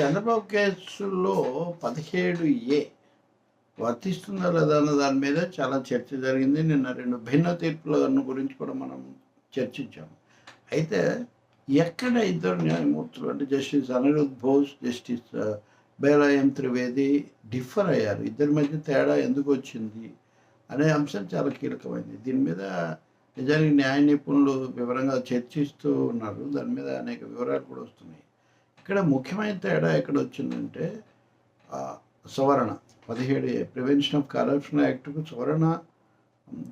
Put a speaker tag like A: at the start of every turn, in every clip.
A: చంద్రబాబు కేసులో పదిహేడు ఏ వర్తిస్తుందా లేదా అన్న దాని మీద చాలా చర్చ జరిగింది. నిన్న రెండు భిన్న తీర్పులను గురించి కూడా మనం చర్చించాము. అయితే ఎక్కడ ఇద్దరు న్యాయమూర్తులు అంటే justice Aniruddha Bose justice Bela M Trivedi differ అయ్యారు. ఇద్దరి మధ్య తేడా ఎందుకు వచ్చింది అనే అంశం చాలా కీలకమైంది. దీని మీద నిజానికి న్యాయ నిపుణులు వివరంగా చర్చిస్తూ ఉన్నారు. దాని మీద అనేక వివరాలు కూడా వస్తున్నాయి. ఇక్కడ ముఖ్యమైన తేడా ఎక్కడ వచ్చిందంటే సవరణ. పదిహేడు ప్రివెన్షన్ ఆఫ్ కరప్షన్ యాక్ట్కు సవరణ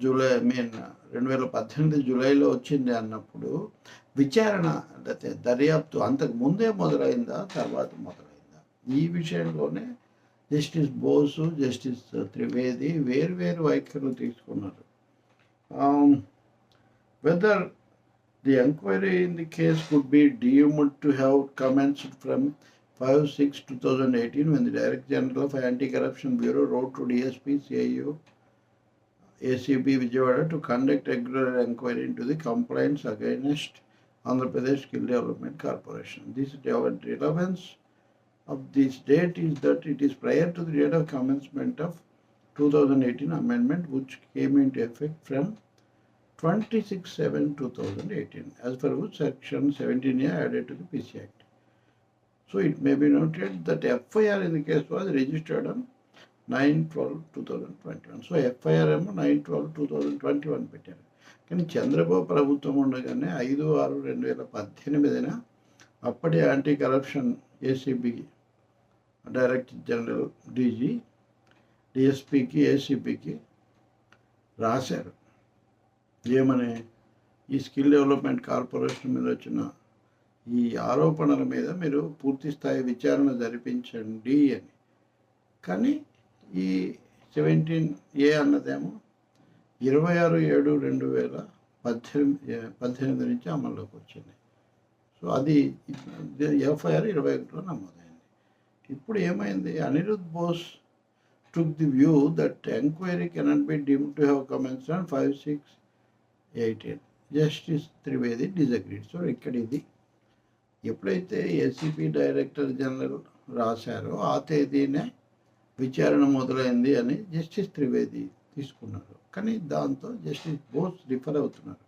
A: జూలై మీన్ రెండు వేల పద్దెనిమిది జూలైలో వచ్చింది అన్నప్పుడు విచారణ లేకపోతే దర్యాప్తు అంతకు ముందే మొదలైందా తర్వాత మొదలైందా? ఈ విషయంలోనే జస్టిస్ బోసు జస్టిస్ త్రివేది వేరు వేరు వైఖరులు తీసుకున్నారు. Whether The inquiry in the case would be deemed to have commenced from 5-6-2018 when the Director General of Anti-Corruption Bureau wrote to DSP CIO ACB Vijayawada to conduct regular inquiry into the complaints against Andhra Pradesh Skill Development Corporation. This relevance of this date is that it is prior to the date of commencement of 2018 amendment which came into effect from 26-7-2018 as per which section 17A added to the PC Act. So it may be noted that FIR in the case was registered on 9-12-2021. So FIR ఏమో 9-12-2021 పెట్టారు కానీ చంద్రబాబు ప్రభుత్వం ఉండగానే ఐదు ఆరు రెండు వేల పద్దెనిమిదిన అప్పటి anti corruption ACB director general DG డిఎస్పికి ఏసీబీకి రాశారు ఏమని ఈ స్కిల్ డెవలప్మెంట్ కార్పొరేషన్ మీద వచ్చిన ఈ ఆరోపణల మీద మీరు పూర్తి స్థాయి విచారణ జరిపించండి అని. కానీ ఈ సెవెంటీన్ ఏ అన్నదేమో ఇరవై ఆరు ఏడు రెండు వేల పద్దెనిమిది పద్దెనిమిది నుంచి అమల్లోకి వచ్చింది. సో అది ఎఫ్ఐఆర్ ఇరవై ఒకటిలో నమోదైంది. ఇప్పుడు ఏమైంది? Aniruddha Bose took the view that enquiry cannot be deemed to have commenced and five six eighteen justice Trivedi disagreed. So ఇక్కడ ఇది. ఎప్పుడైతే ఎస్సీపీ డైరెక్టర్ జనరల్ రాశారో ఆ తేదీనే విచారణ మొదలైంది అని జస్టిస్ త్రివేది తీసుకున్నారు. కానీ దాంతో జస్టిస్ బోస్ రిఫర్ అవుతున్నారు.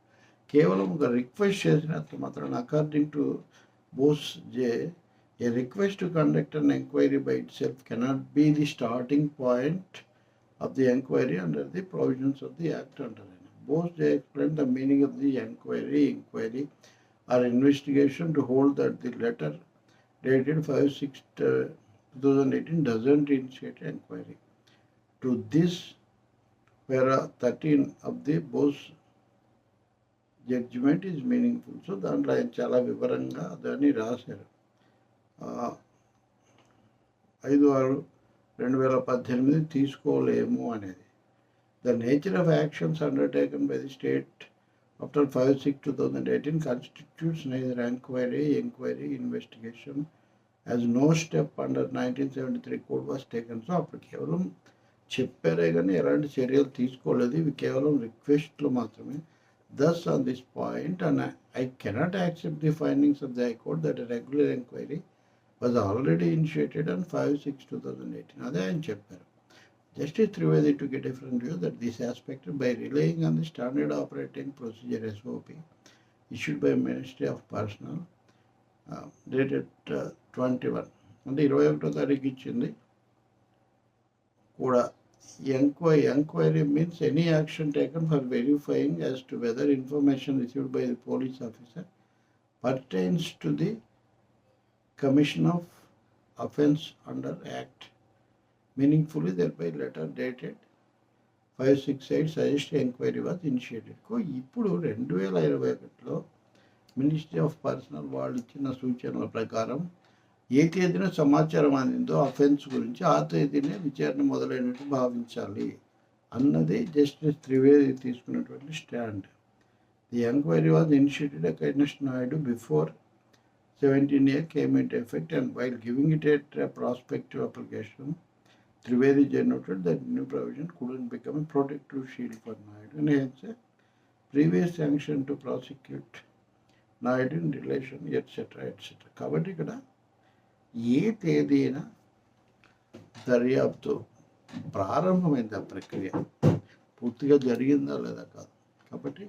A: కేవలం ఒక రిక్వెస్ట్ చేసినంత మాత్రం according to Bose J A request to conduct an enquiry by itself cannot be the starting point of the enquiry under the provisions of the act అంటారు Bose they explain the meaning of the enquiry inquiry or investigation to hold that the letter dated 5 6 2018 doesn't initiate inquiry. To this, para 13 of the Bose judgement is meaningful so దాంట్లో ఆయన చాలా వివరంగా దాన్ని రాశారు. ఐదు ఆరు రెండు వేల పద్దెనిమిది తీసుకోలేము అనేది. The nature of actions undertaken by the state after 5 6 2018 constitutes neither inquiry, inquiry, investigation as no step under 1973 code was taken. So అప్పుడు కేవలం చెప్పారే కానీ ఎలాంటి చర్యలు తీసుకోలేదు. ఇవి కేవలం రిక్వెస్ట్లు మాత్రమే. Thus on this point and I cannot accept the findings of the high court that regular enquiry was already initiated on five six two thousand eighteen అదే ఆయన చెప్పారు. Justice Trivedi took a different view that this aspect by relying on the standard operating procedure SOP issued by Ministry of Personnel uh, dated uh, 21 అంటే ఇరవై ఒకటో తారీఖు ఇచ్చింది కూడా enquiry enquiry means any action taken for verifying as to whether information received by the police officer pertains to the commission of offence under act meaningfully thereby letter dated five six eight suggest enquiry was initiated కో ఇప్పుడు రెండు వేల ఇరవై ఒకటిలో ministry of personal వాళ్ళు ఇచ్చిన సూచనల ప్రకారం ఏ తేదీన సమాచారం అందిందో అఫెన్స్ గురించి ఆ తేదీనే విచారణ మొదలైనట్టు భావించాలి అన్నది జస్టిస్ త్రివేది తీసుకున్నటువంటి stand the enquiry was initiated against Naidu before seventeen year came in effect and while giving it at prospective application Trivedi generated that new provision couldn't become protective shield for Naidu నేను previous sanction to prosecute Naidu relation etcetera etcetera కాబట్టి ఇక్కడ ఏ తేదీన దర్యాప్తు ప్రారంభమైంది ఆ ప్రక్రియ? పూర్తిగా జరిగిందా లేదా కాదు. కాబట్టి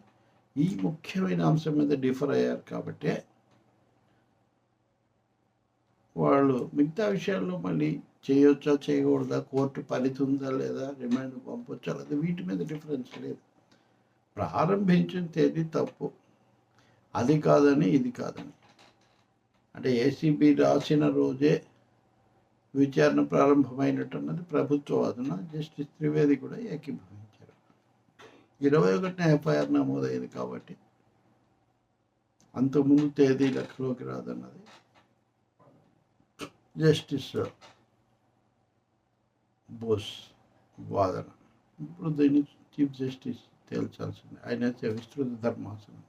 A: ఈ ముఖ్యమైన అంశం మీద డిఫర్ అయ్యారు కాబట్టి వాళ్ళు మిగతా విషయాల్లో మళ్ళీ చేయొచ్చా చేయకూడదా కోర్టు పరిధి లేదా రిమైండ్ పంపొచ్చా లేదా వీటి మీద డిఫరెన్స్ లేదు. ప్రారంభించిన తేదీ తప్పు. అది కాదని ఇది కాదని. అంటే ఏసీబీ రాసిన రోజే విచారణ ప్రారంభమైనట్టు అన్నది ప్రభుత్వ వాదన జస్టిస్ త్రివేది కూడా ఏకీభవించారు. ఇరవై ఒకటిన ఎఫ్ఐఆర్ నమోదైంది కాబట్టి అంతకుముందు తేదీ లెక్కలోకి రాదన్నది జస్టిస్ బోస్ వాదన. ఇప్పుడు దీన్ని చీఫ్ జస్టిస్ తేల్చాల్సింది. ఆయన అయితే విస్తృత ధర్మాసనం.